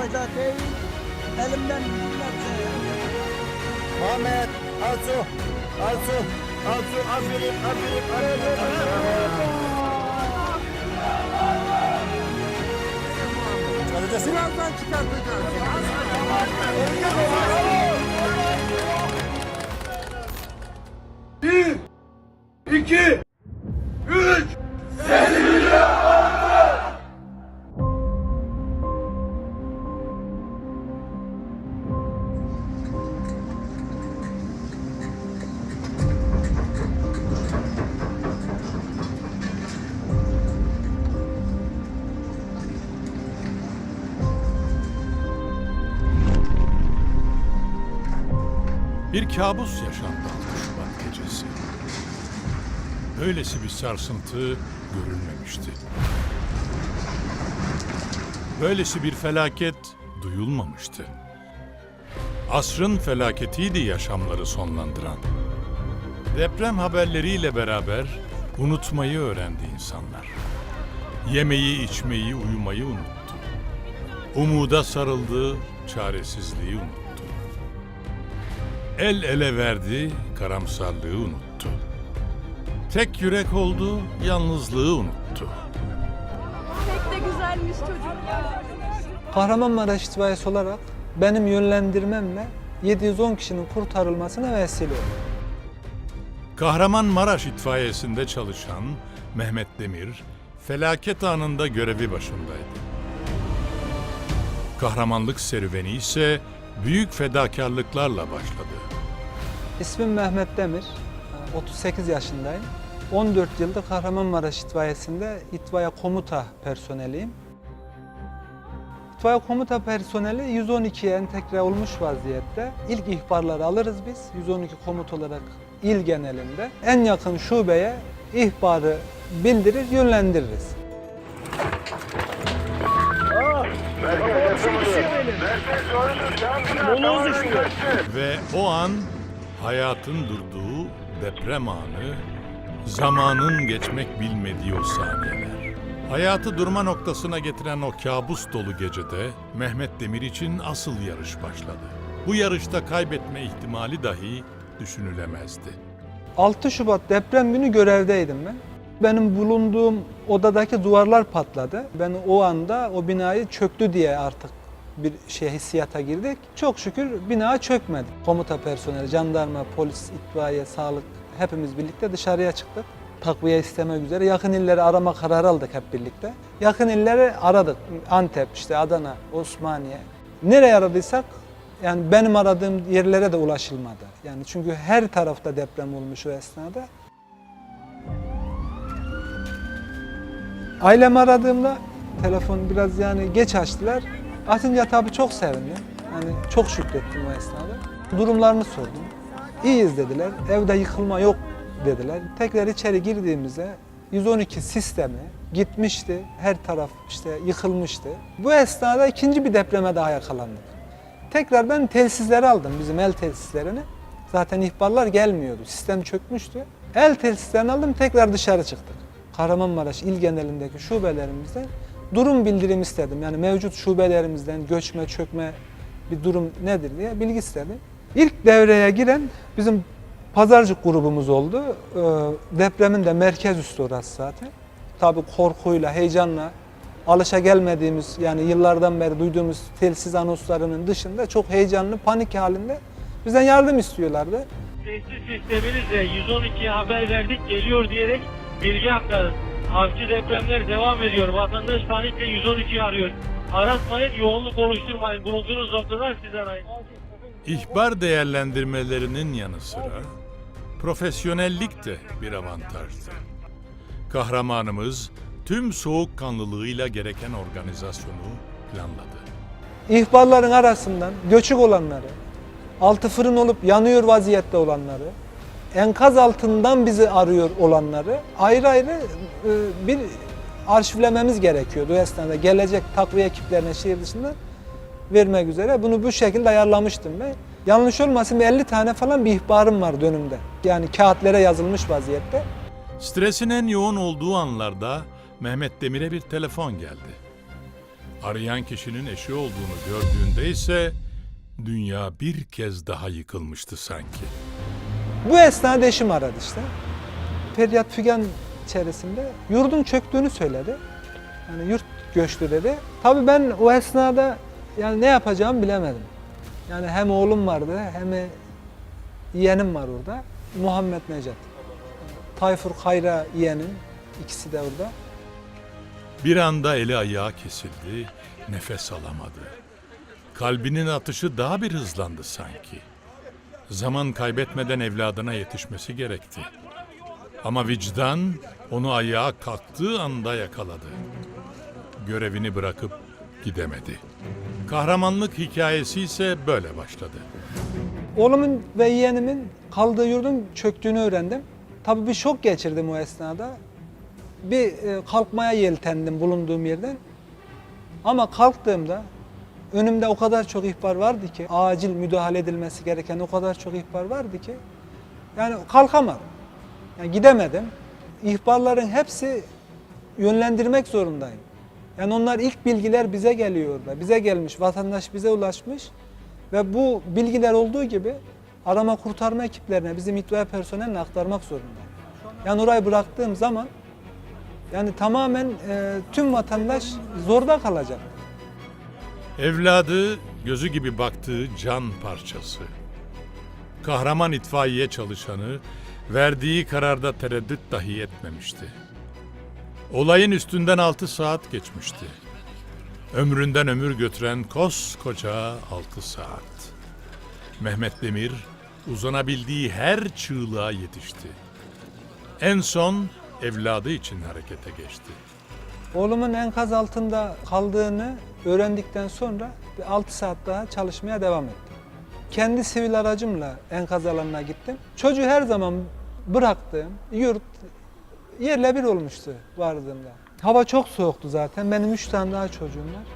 fayda değil. Elimden gelmezse. Muhammed, Arzu, Arzu, Arzu, aferin, aferin, aferin. Çıkaracağız. Birazdan çıkartacağız. İki, Kabus yaşandı 6 Şubat gecesi. Böylesi bir sarsıntı görülmemişti. Böylesi bir felaket duyulmamıştı. Asrın felaketiydi yaşamları sonlandıran. Deprem haberleriyle beraber unutmayı öğrendi insanlar. Yemeği, içmeyi, uyumayı unuttu. Umuda sarıldı, çaresizliği unuttu. El ele verdi, karamsarlığı unuttu. Tek yürek oldu, yalnızlığı unuttu. Pek de güzelmiş çocuk ya. Kahramanmaraş itfaiyesi olarak benim yönlendirmemle 710 kişinin kurtarılmasına vesile oldu. Kahramanmaraş itfaiyesinde çalışan Mehmet Demir, felaket anında görevi başındaydı. Kahramanlık serüveni ise büyük fedakarlıklarla başladı. İsmim Mehmet Demir, 38 yaşındayım. 14 yıldır Kahramanmaraş itfaiyesinde itfaiye komuta personeliyim. İtfaiye komuta personeli 112'ye entegre olmuş vaziyette. İlk ihbarları alırız biz 112 komut olarak il genelinde. En yakın şubeye ihbarı bildirir, yönlendiririz. Ve o an hayatın durduğu deprem anı, zamanın geçmek bilmediği o saniyeler. Hayatı durma noktasına getiren o kabus dolu gecede Mehmet Demir için asıl yarış başladı. Bu yarışta kaybetme ihtimali dahi düşünülemezdi. 6 Şubat deprem günü görevdeydim ben. Benim bulunduğum odadaki duvarlar patladı. Ben o anda o binayı çöktü diye artık bir şey hissiyata girdik. Çok şükür bina çökmedi. Komuta personeli, jandarma, polis, itfaiye, sağlık hepimiz birlikte dışarıya çıktık. Takviye istemek üzere yakın illeri arama kararı aldık hep birlikte. Yakın illeri aradık. Antep, işte Adana, Osmaniye. Nereye aradıysak yani benim aradığım yerlere de ulaşılmadı. Yani çünkü her tarafta deprem olmuş o esnada. Ailemi aradığımda telefon biraz yani geç açtılar. Açınca tabii çok sevindim. Yani çok şükrettim o esnada. Durumlarını sordum. İyiyiz dediler. Evde yıkılma yok dediler. Tekrar içeri girdiğimizde 112 sistemi gitmişti. Her taraf işte yıkılmıştı. Bu esnada ikinci bir depreme daha yakalandık. Tekrar ben telsizleri aldım, bizim el telsizlerini. Zaten ihbarlar gelmiyordu, sistem çökmüştü. El telsizlerini aldım, tekrar dışarı çıktık. Kahramanmaraş il genelindeki şubelerimizden durum bildirim istedim. Yani mevcut şubelerimizden göçme, çökme bir durum nedir diye bilgi istedim. İlk devreye giren bizim pazarcık grubumuz oldu. Ee, Depremin de merkez üssü orası zaten. Tabii korkuyla, heyecanla alışa gelmediğimiz yani yıllardan beri duyduğumuz telsiz anonslarının dışında çok heyecanlı, panik halinde bizden yardım istiyorlardı. Tesis sisteminizle 112'ye haber verdik geliyor diyerek bilgi aktarın. Avcı depremler devam ediyor. Vatandaş panikle 112'yi arıyor. Aratmayın, yoğunluk oluşturmayın. Bulunduğunuz noktadan siz arayın. İhbar değerlendirmelerinin yanı sıra profesyonellik de bir avantajdı. Kahramanımız tüm soğukkanlılığıyla gereken organizasyonu planladı. İhbarların arasından göçük olanları, altı fırın olup yanıyor vaziyette olanları, enkaz altından bizi arıyor olanları ayrı ayrı e, bir arşivlememiz gerekiyordu o esnada. Gelecek takviye ekiplerine şehir dışında vermek üzere. Bunu bu şekilde ayarlamıştım ben. Yanlış olmasın bir 50 tane falan bir ihbarım var dönümde. Yani kağıtlara yazılmış vaziyette. Stresin en yoğun olduğu anlarda Mehmet Demir'e bir telefon geldi. Arayan kişinin eşi olduğunu gördüğünde ise dünya bir kez daha yıkılmıştı sanki. Bu esnada eşim aradı işte. Feryat Figan içerisinde yurdun çöktüğünü söyledi. Yani yurt göçtü dedi. Tabii ben o esnada yani ne yapacağımı bilemedim. Yani hem oğlum vardı hem yeğenim var orada. Muhammed Necat. Tayfur Kayra yeğenim. ikisi de orada. Bir anda eli ayağı kesildi, nefes alamadı. Kalbinin atışı daha bir hızlandı sanki. Zaman kaybetmeden evladına yetişmesi gerekti. Ama vicdan onu ayağa kalktığı anda yakaladı. Görevini bırakıp gidemedi. Kahramanlık hikayesi ise böyle başladı. Oğlumun ve yeğenimin kaldığı yurdun çöktüğünü öğrendim. Tabii bir şok geçirdim o esnada. Bir e, kalkmaya yeltendim bulunduğum yerden. Ama kalktığımda önümde o kadar çok ihbar vardı ki, acil müdahale edilmesi gereken o kadar çok ihbar vardı ki, yani kalkamadım. Yani gidemedim. İhbarların hepsi yönlendirmek zorundayım. Yani onlar ilk bilgiler bize geliyor orada. Bize gelmiş, vatandaş bize ulaşmış. Ve bu bilgiler olduğu gibi arama kurtarma ekiplerine, bizim itfaiye personeline aktarmak zorundayım. Yani orayı bıraktığım zaman yani tamamen e, tüm vatandaş zorda kalacak. Evladı gözü gibi baktığı can parçası. Kahraman itfaiye çalışanı verdiği kararda tereddüt dahi etmemişti. Olayın üstünden altı saat geçmişti. Ömründen ömür götüren koskoca altı saat. Mehmet Demir uzanabildiği her çığlığa yetişti. En son evladı için harekete geçti. Oğlumun enkaz altında kaldığını öğrendikten sonra bir 6 saat daha çalışmaya devam ettim. Kendi sivil aracımla enkaz alanına gittim. Çocuğu her zaman bıraktığım yurt yerle bir olmuştu vardığımda. Hava çok soğuktu zaten. Benim üç tane daha çocuğum var.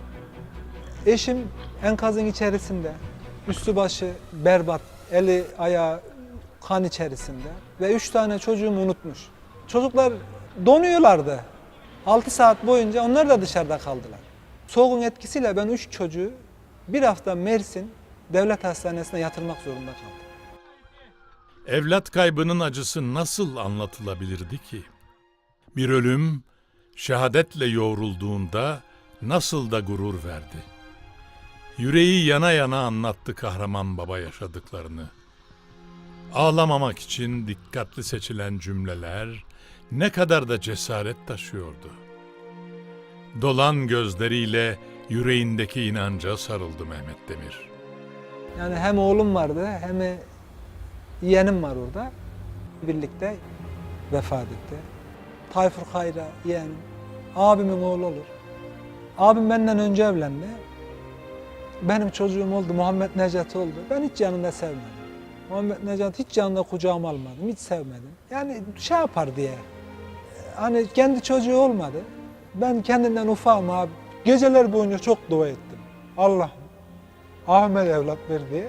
Eşim enkazın içerisinde. Üstü başı berbat, eli ayağı kan içerisinde. Ve üç tane çocuğumu unutmuş. Çocuklar donuyorlardı. 6 saat boyunca onlar da dışarıda kaldılar. Soğuğun etkisiyle ben üç çocuğu bir hafta Mersin Devlet Hastanesi'ne yatırmak zorunda kaldım. Evlat kaybının acısı nasıl anlatılabilirdi ki? Bir ölüm şehadetle yoğrulduğunda nasıl da gurur verdi. Yüreği yana yana anlattı kahraman baba yaşadıklarını. Ağlamamak için dikkatli seçilen cümleler ne kadar da cesaret taşıyordu. Dolan gözleriyle yüreğindeki inanca sarıldı Mehmet Demir. Yani hem oğlum vardı hem yeğenim var orada. Birlikte vefat etti. Tayfur Kayra yeğenim. Abimin oğlu olur. Abim benden önce evlendi. Benim çocuğum oldu, Muhammed Necat oldu. Ben hiç yanında sevmedim. Muhammed Necat hiç yanında kucağıma almadım, hiç sevmedim. Yani şey yapar diye. Hani kendi çocuğu olmadı. Ben kendinden ufağım abi. Geceler boyunca çok dua ettim. Allah Ahmet evlat ver diye.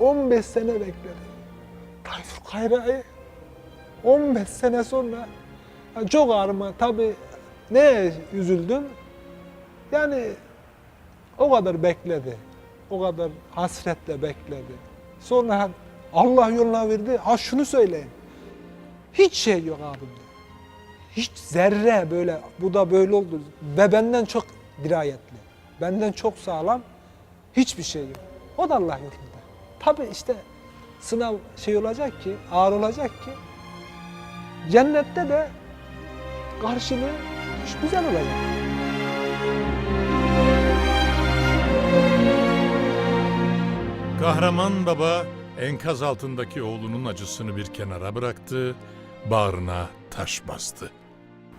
15 sene bekledim. Tayfur Kayra'yı 15 sene sonra çok ağrıma tabii ne üzüldüm. Yani o kadar bekledi. O kadar hasretle bekledi. Sonra Allah yoluna verdi. Ha şunu söyleyin. Hiç şey yok abimde. Hiç zerre böyle bu da böyle oldu. Ve benden çok dirayetli. Benden çok sağlam. Hiçbir şey yok. O da Allah yolunda. Tabi işte sınav şey olacak ki, ağır olacak ki cennette de karşılığı güzel olacak. Kahraman baba enkaz altındaki oğlunun acısını bir kenara bıraktı, bağrına taş bastı.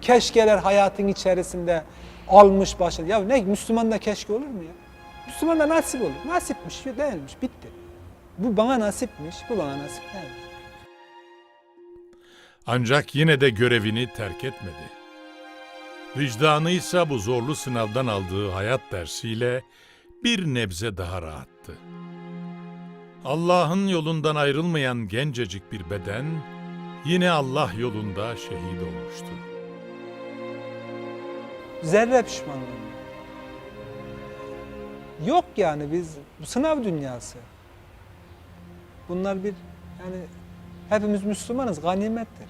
Keşkeler hayatın içerisinde almış başını. Ya ne Müslüman da keşke olur mu ya? Müslüman da nasip olur. Nasipmiş, değilmiş, bitti. Bu bana nasipmiş, bu bana nasip değilmiş. Ancak yine de görevini terk etmedi. Vicdanı ise bu zorlu sınavdan aldığı hayat dersiyle bir nebze daha rahattı. Allah'ın yolundan ayrılmayan gencecik bir beden yine Allah yolunda şehit olmuştu. Zerre pişmanlığım. yok. Yani biz bu sınav dünyası. Bunlar bir yani hepimiz Müslümanız ganimettir.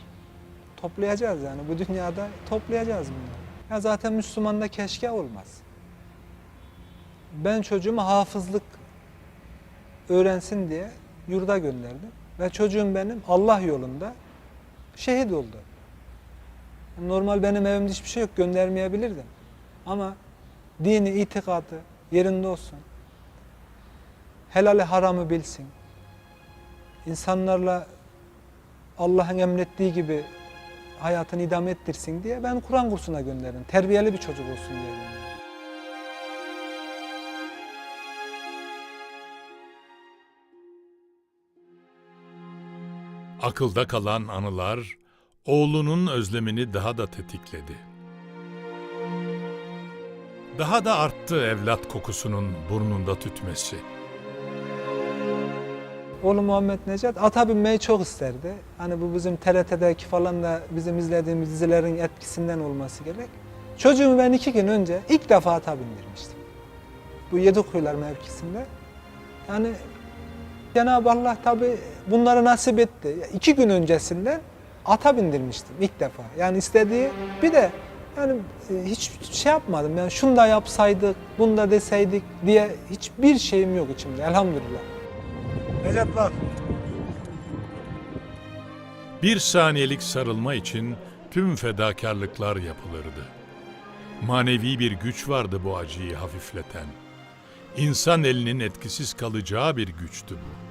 Toplayacağız yani bu dünyada toplayacağız bunları. Ya zaten Müslümanda keşke olmaz. Ben çocuğumu hafızlık öğrensin diye yurda gönderdim. Ve çocuğum benim Allah yolunda şehit oldu. Normal benim evimde hiçbir şey yok göndermeyebilirdim. Ama dini, itikadı yerinde olsun. Helali haramı bilsin. İnsanlarla Allah'ın emrettiği gibi hayatını idame ettirsin diye ben Kur'an kursuna gönderdim. Terbiyeli bir çocuk olsun diye gönderdim. Akılda kalan anılar oğlunun özlemini daha da tetikledi. Daha da arttı evlat kokusunun burnunda tütmesi. Oğlum Muhammed Necat ata binmeyi çok isterdi. Hani bu bizim TRT'deki falan da bizim izlediğimiz dizilerin etkisinden olması gerek. Çocuğumu ben iki gün önce ilk defa ata bindirmiştim. Bu Yedikuyular mevkisinde. Yani Cenab-ı Allah tabi bunları nasip etti. İki gün öncesinden ata bindirmiştim ilk defa. Yani istediği bir de yani e, hiç şey yapmadım. Yani şunu da yapsaydık, bunu da deseydik diye hiçbir şeyim yok içimde elhamdülillah. Necat bak. Bir saniyelik sarılma için tüm fedakarlıklar yapılırdı. Manevi bir güç vardı bu acıyı hafifleten. İnsan elinin etkisiz kalacağı bir güçtü bu.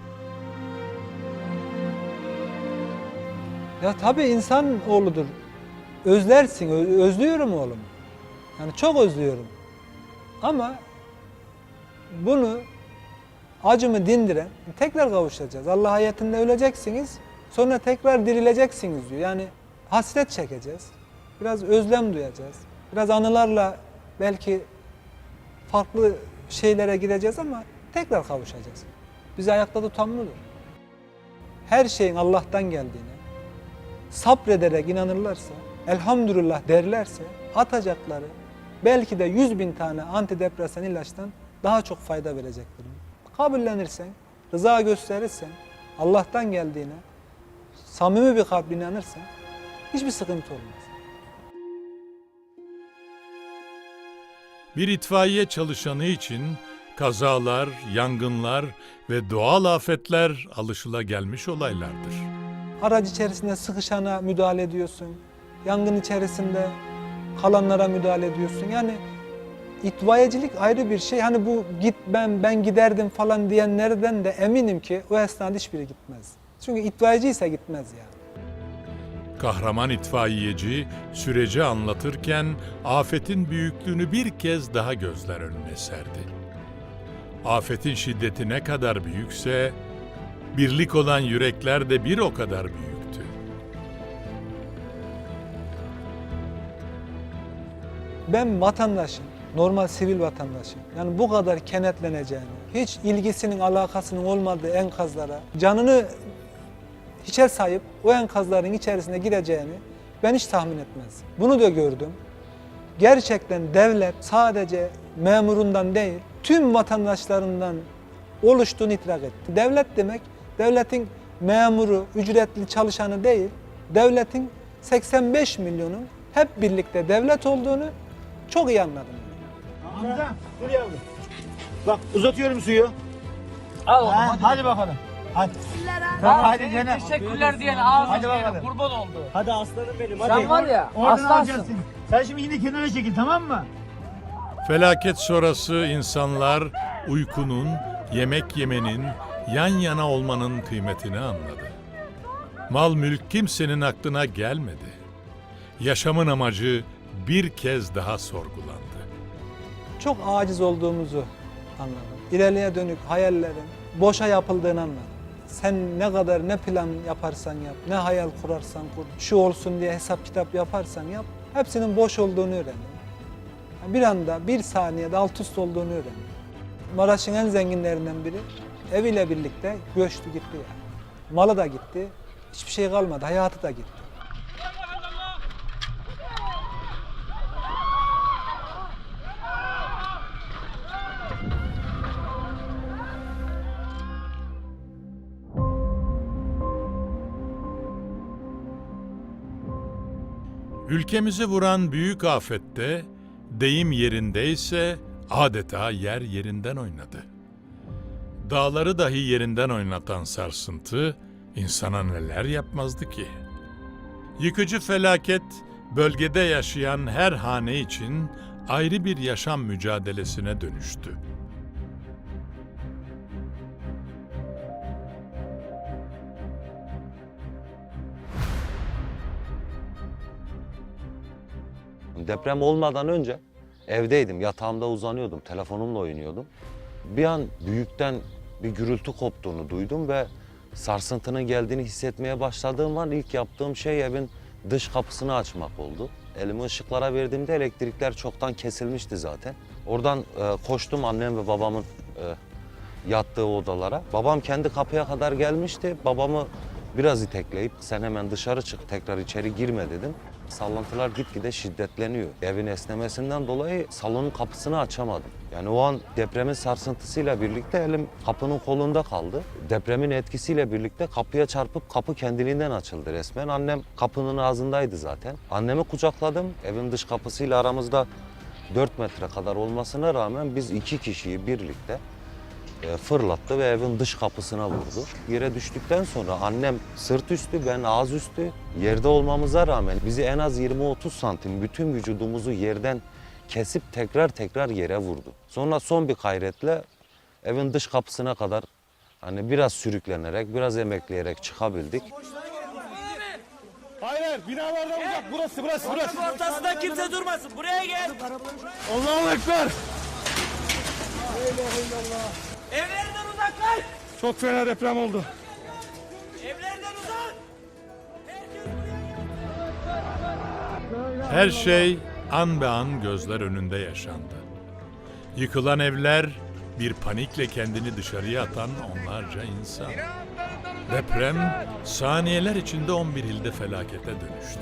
Ya tabii insan oğludur. Özlersin, ö- özlüyorum oğlumu. Yani çok özlüyorum. Ama bunu acımı dindiren tekrar kavuşacağız. Allah ayetinde öleceksiniz, sonra tekrar dirileceksiniz diyor. Yani hasret çekeceğiz. Biraz özlem duyacağız. Biraz anılarla belki farklı şeylere gideceğiz ama tekrar kavuşacağız. Bizi ayakta tutan budur. Her şeyin Allah'tan geldiğine, sabrederek inanırlarsa, elhamdülillah derlerse atacakları belki de 100 bin tane antidepresan ilaçtan daha çok fayda verecektir. Kabullenirsen, rıza gösterirsen, Allah'tan geldiğine, samimi bir kalple inanırsan hiçbir sıkıntı olmaz. Bir itfaiye çalışanı için kazalar, yangınlar ve doğal afetler alışılagelmiş olaylardır. Araç içerisinde sıkışana müdahale ediyorsun. Yangın içerisinde kalanlara müdahale ediyorsun. Yani itfaiyecilik ayrı bir şey. Hani bu git ben ben giderdim falan diyenlerden de eminim ki o esnada hiçbiri gitmez. Çünkü itfaiyeci ise gitmez yani. Kahraman itfaiyeci süreci anlatırken afetin büyüklüğünü bir kez daha gözler önüne serdi. Afetin şiddeti ne kadar büyükse birlik olan yürekler de bir o kadar büyüktü. Ben vatandaşım, normal sivil vatandaşım. Yani bu kadar kenetleneceğini, hiç ilgisinin, alakasının olmadığı enkazlara canını hiçe sayıp o enkazların içerisine gireceğini ben hiç tahmin etmezdim. Bunu da gördüm. Gerçekten devlet sadece memurundan değil, tüm vatandaşlarından oluştuğunu idrak etti. Devlet demek, devletin memuru, ücretli çalışanı değil, devletin 85 milyonun hep birlikte devlet olduğunu çok iyi anladım. Hamza dur yavrum. Bak uzatıyorum suyu. Al ha, Hadi bakalım. Hadi. Hadi canım. Teşekkürler diyen ağzı Hadi bakalım. kurban oldu. Hadi aslanım benim hadi. Sen var ya Oradan aslansın. alacağız seni. Sen şimdi yine kenara çekil tamam mı? Felaket sonrası insanlar uykunun, yemek yemenin, yan yana olmanın kıymetini anladı. Mal mülk kimsenin aklına gelmedi. Yaşamın amacı bir kez daha sorgulandı. Çok aciz olduğumuzu anladım. İleriye dönük hayallerin boşa yapıldığını anladım. Sen ne kadar ne plan yaparsan yap, ne hayal kurarsan kur, şu olsun diye hesap kitap yaparsan yap, hepsinin boş olduğunu öğrendim. Bir anda, bir saniyede alt üst olduğunu öğrendim. Maraş'ın en zenginlerinden biri eviyle birlikte göçtü gitti yani. Malı da gitti, hiçbir şey kalmadı, hayatı da gitti. Ülkemizi vuran büyük afette deyim yerindeyse adeta yer yerinden oynadı. Dağları dahi yerinden oynatan sarsıntı insana neler yapmazdı ki? Yıkıcı felaket bölgede yaşayan her hane için ayrı bir yaşam mücadelesine dönüştü. Deprem olmadan önce evdeydim, yatağımda uzanıyordum, telefonumla oynuyordum. Bir an büyükten bir gürültü koptuğunu duydum ve sarsıntının geldiğini hissetmeye başladığım an ilk yaptığım şey evin dış kapısını açmak oldu. Elimi ışıklara verdiğimde elektrikler çoktan kesilmişti zaten. Oradan e, koştum annem ve babamın e, yattığı odalara. Babam kendi kapıya kadar gelmişti. Babamı biraz itekleyip sen hemen dışarı çık tekrar içeri girme dedim. Sallantılar gitgide şiddetleniyor. Evin esnemesinden dolayı salonun kapısını açamadım. Yani o an depremin sarsıntısıyla birlikte elim kapının kolunda kaldı. Depremin etkisiyle birlikte kapıya çarpıp kapı kendiliğinden açıldı resmen. Annem kapının ağzındaydı zaten. Annemi kucakladım. Evin dış kapısıyla aramızda 4 metre kadar olmasına rağmen biz iki kişiyi birlikte fırlattı ve evin dış kapısına vurdu. Yere düştükten sonra annem sırt üstü, ben ağız üstü yerde olmamıza rağmen bizi en az 20-30 santim bütün vücudumuzu yerden kesip tekrar tekrar yere vurdu. Sonra son bir gayretle evin dış kapısına kadar hani biraz sürüklenerek, biraz emekleyerek çıkabildik. Hayır, binalardan uzak. Burası, burası, burası. Ortasında kimse durmasın. Buraya gel. Allahu Ekber. Evlerden uzaklaş. Çok fena deprem oldu. Evlerden uzak. Her şey an be an gözler önünde yaşandı. Yıkılan evler, bir panikle kendini dışarıya atan onlarca insan. Deprem saniyeler içinde 11 ilde felakete dönüştü.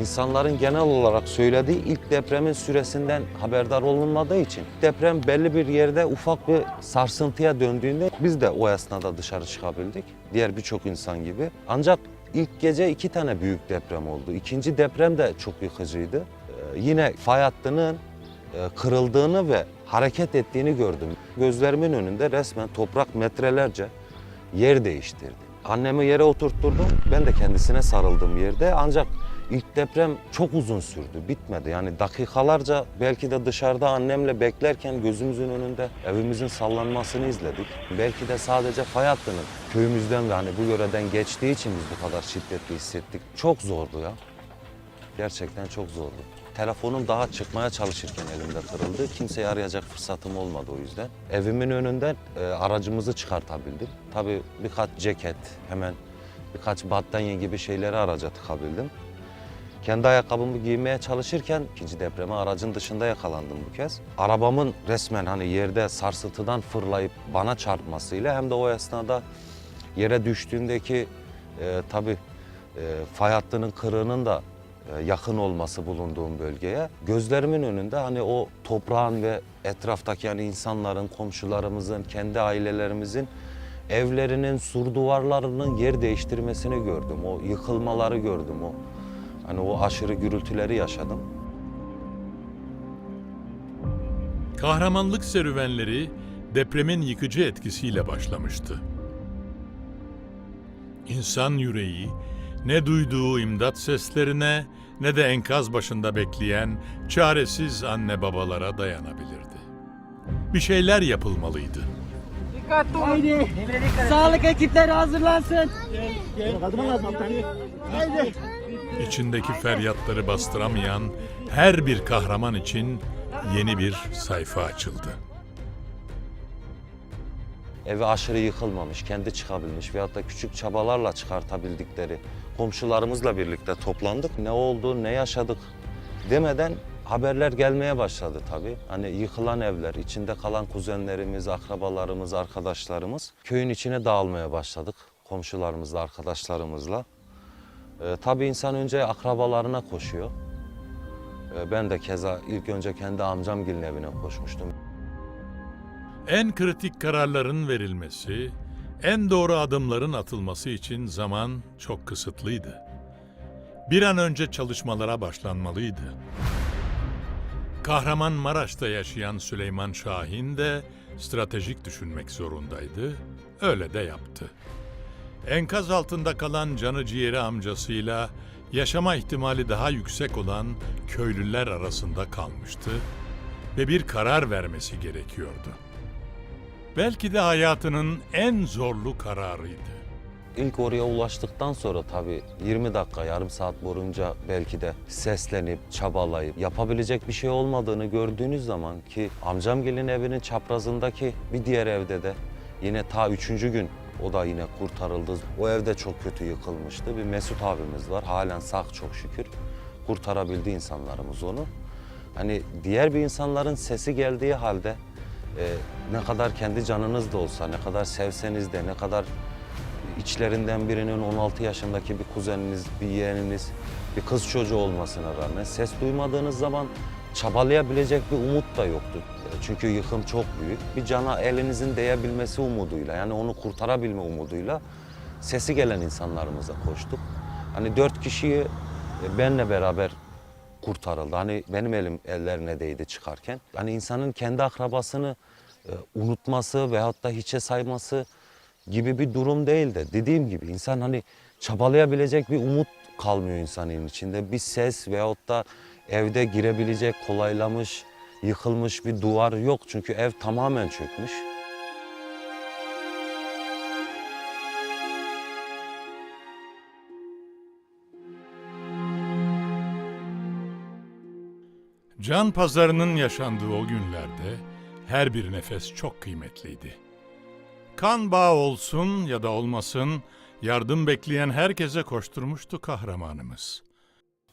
İnsanların genel olarak söylediği ilk depremin süresinden haberdar olunmadığı için deprem belli bir yerde ufak bir sarsıntıya döndüğünde biz de o esnada dışarı çıkabildik. Diğer birçok insan gibi. Ancak ilk gece iki tane büyük deprem oldu. İkinci deprem de çok yıkıcıydı. Ee, yine fay hattının e, kırıldığını ve hareket ettiğini gördüm. Gözlerimin önünde resmen toprak metrelerce yer değiştirdi. Annemi yere oturtturdum. Ben de kendisine sarıldım yerde. Ancak ilk deprem çok uzun sürdü, bitmedi. Yani dakikalarca belki de dışarıda annemle beklerken gözümüzün önünde evimizin sallanmasını izledik. Belki de sadece fay hattının köyümüzden ve hani bu yöreden geçtiği için biz bu kadar şiddetli hissettik. Çok zordu ya. Gerçekten çok zordu. Telefonum daha çıkmaya çalışırken elimde kırıldı. Kimseyi arayacak fırsatım olmadı o yüzden. Evimin önünden e, aracımızı çıkartabildim. Tabii birkaç ceket, hemen birkaç battaniye gibi şeyleri araca tıkabildim. Kendi ayakkabımı giymeye çalışırken ikinci depreme aracın dışında yakalandım bu kez. Arabamın resmen hani yerde sarsıntıdan fırlayıp bana çarpmasıyla hem de o esnada yere düştüğündeki e, tabii e, fay hattının kırığının da e, yakın olması bulunduğum bölgeye gözlerimin önünde hani o toprağın ve etraftaki yani insanların, komşularımızın, kendi ailelerimizin evlerinin sur duvarlarının yer değiştirmesini gördüm. O yıkılmaları gördüm. O hani o aşırı gürültüleri yaşadım. Kahramanlık serüvenleri depremin yıkıcı etkisiyle başlamıştı. İnsan yüreği ne duyduğu imdat seslerine ne de enkaz başında bekleyen çaresiz anne babalara dayanabilirdi. Bir şeyler yapılmalıydı. Haydi. Sağlık ekipleri hazırlansın. Haydi. İçindeki feryatları bastıramayan her bir kahraman için yeni bir sayfa açıldı. Evi aşırı yıkılmamış, kendi çıkabilmiş veyahut da küçük çabalarla çıkartabildikleri komşularımızla birlikte toplandık. Ne oldu, ne yaşadık demeden haberler gelmeye başladı tabii. Hani yıkılan evler, içinde kalan kuzenlerimiz, akrabalarımız, arkadaşlarımız köyün içine dağılmaya başladık komşularımızla, arkadaşlarımızla. Ee, tabii insan önce akrabalarına koşuyor. Ee, ben de keza ilk önce kendi amcamgilin evine koşmuştum. En kritik kararların verilmesi, en doğru adımların atılması için zaman çok kısıtlıydı. Bir an önce çalışmalara başlanmalıydı. Kahraman Maraş'ta yaşayan Süleyman Şahin de stratejik düşünmek zorundaydı. Öyle de yaptı. Enkaz altında kalan canı ciğeri amcasıyla yaşama ihtimali daha yüksek olan köylüler arasında kalmıştı ve bir karar vermesi gerekiyordu. Belki de hayatının en zorlu kararıydı. İlk oraya ulaştıktan sonra tabii 20 dakika, yarım saat boyunca belki de seslenip, çabalayıp yapabilecek bir şey olmadığını gördüğünüz zaman ki amcamgilin evinin çaprazındaki bir diğer evde de yine ta üçüncü gün o da yine kurtarıldı. O evde çok kötü yıkılmıştı. Bir Mesut abimiz var. Halen sağ çok şükür. Kurtarabildi insanlarımız onu. Hani diğer bir insanların sesi geldiği halde e, ne kadar kendi canınız da olsa, ne kadar sevseniz de, ne kadar içlerinden birinin 16 yaşındaki bir kuzeniniz, bir yeğeniniz, bir kız çocuğu olmasına rağmen ses duymadığınız zaman çabalayabilecek bir umut da yoktu. Çünkü yıkım çok büyük. Bir cana elinizin değebilmesi umuduyla, yani onu kurtarabilme umuduyla sesi gelen insanlarımıza koştuk. Hani dört kişiyi e, benle beraber kurtarıldı. Hani benim elim ellerine değdi çıkarken. Hani insanın kendi akrabasını e, unutması veyahut da hiçe sayması gibi bir durum değil de dediğim gibi insan hani çabalayabilecek bir umut kalmıyor insanın içinde. Bir ses veyahut da evde girebilecek kolaylamış, yıkılmış bir duvar yok. Çünkü ev tamamen çökmüş. Can pazarının yaşandığı o günlerde her bir nefes çok kıymetliydi. Kan bağı olsun ya da olmasın yardım bekleyen herkese koşturmuştu kahramanımız.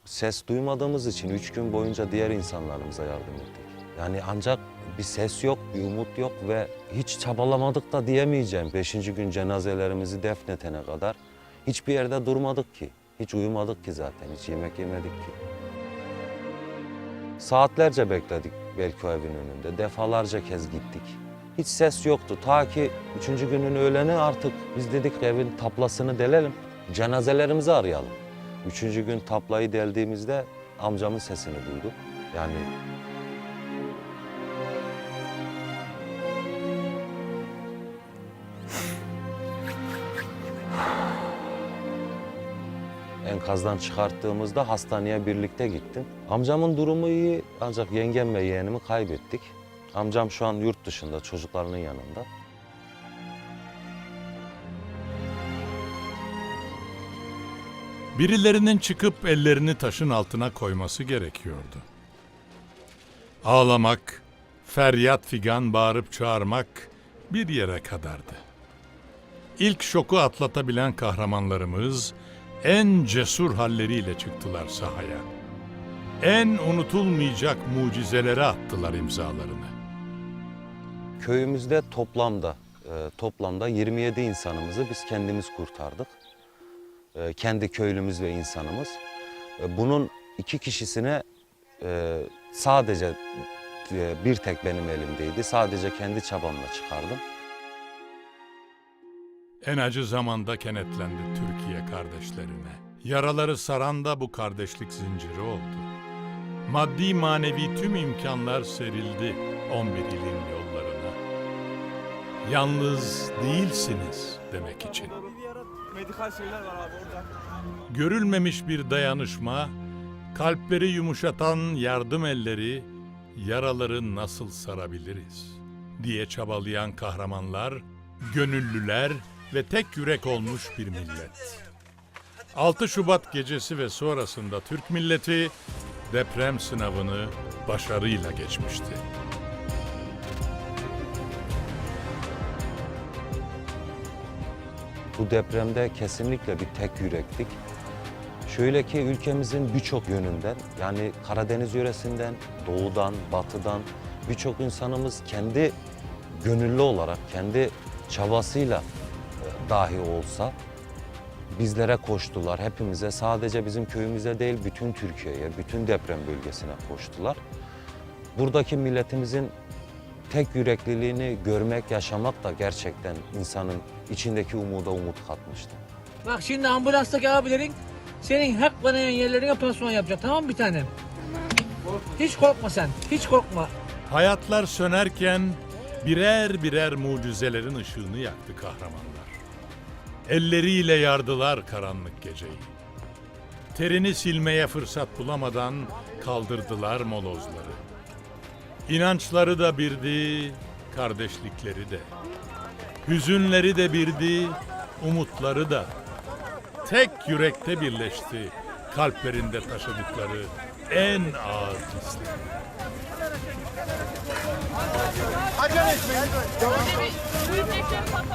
Ses duymadığımız için üç gün boyunca diğer insanlarımıza yardım ettik. Yani ancak bir ses yok, bir umut yok ve hiç çabalamadık da diyemeyeceğim. Beşinci gün cenazelerimizi defnetene kadar hiçbir yerde durmadık ki. Hiç uyumadık ki zaten, hiç yemek yemedik ki. Saatlerce bekledik belki evin önünde, defalarca kez gittik. Hiç ses yoktu. Ta ki üçüncü günün öğleni artık biz dedik evin taplasını delelim, cenazelerimizi arayalım. Üçüncü gün taplayı deldiğimizde amcamın sesini duyduk. Yani enkazdan çıkarttığımızda hastaneye birlikte gittim. Amcamın durumu iyi ancak yengem ve yeğenimi kaybettik. Amcam şu an yurt dışında çocuklarının yanında. Birilerinin çıkıp ellerini taşın altına koyması gerekiyordu. Ağlamak, feryat figan bağırıp çağırmak bir yere kadardı. İlk şoku atlatabilen kahramanlarımız en cesur halleriyle çıktılar sahaya. En unutulmayacak mucizelere attılar imzalarını. Köyümüzde toplamda e, toplamda 27 insanımızı biz kendimiz kurtardık. E, kendi köylümüz ve insanımız. E, bunun iki kişisine e, sadece bir tek benim elimdeydi. Sadece kendi çabamla çıkardım. En acı zamanda kenetlendi Türkiye kardeşlerine. Yaraları saran da bu kardeşlik zinciri oldu. Maddi manevi tüm imkanlar serildi 11 ilin yollarına. Yalnız değilsiniz demek için. Medikal şeyler var abi orada. Görülmemiş bir dayanışma, kalpleri yumuşatan yardım elleri, yaraları nasıl sarabiliriz diye çabalayan kahramanlar, gönüllüler ve tek yürek olmuş bir millet. 6 Şubat gecesi ve sonrasında Türk milleti deprem sınavını başarıyla geçmişti. Bu depremde kesinlikle bir tek yürektik. Şöyle ki ülkemizin birçok yönünden yani Karadeniz yöresinden, doğudan, batıdan birçok insanımız kendi gönüllü olarak, kendi çabasıyla e, dahi olsa bizlere koştular. Hepimize sadece bizim köyümüze değil bütün Türkiye'ye, bütün deprem bölgesine koştular. Buradaki milletimizin tek yürekliliğini görmek, yaşamak da gerçekten insanın içindeki umuda umut katmıştı. Bak şimdi ambulanstaki abilerin senin hak kanayan yerlerine pansuman yapacağım tamam mı bir tanem? Hiç korkma sen, hiç korkma. Hayatlar sönerken birer birer mucizelerin ışığını yaktı kahramanlar. Elleriyle yardılar karanlık geceyi. Terini silmeye fırsat bulamadan kaldırdılar molozları. İnançları da birdi, kardeşlikleri de. Hüzünleri de birdi, umutları da. Tek yürekte birleşti kalplerinde taşıdıkları en ağır hisler. Büyükleri patalım.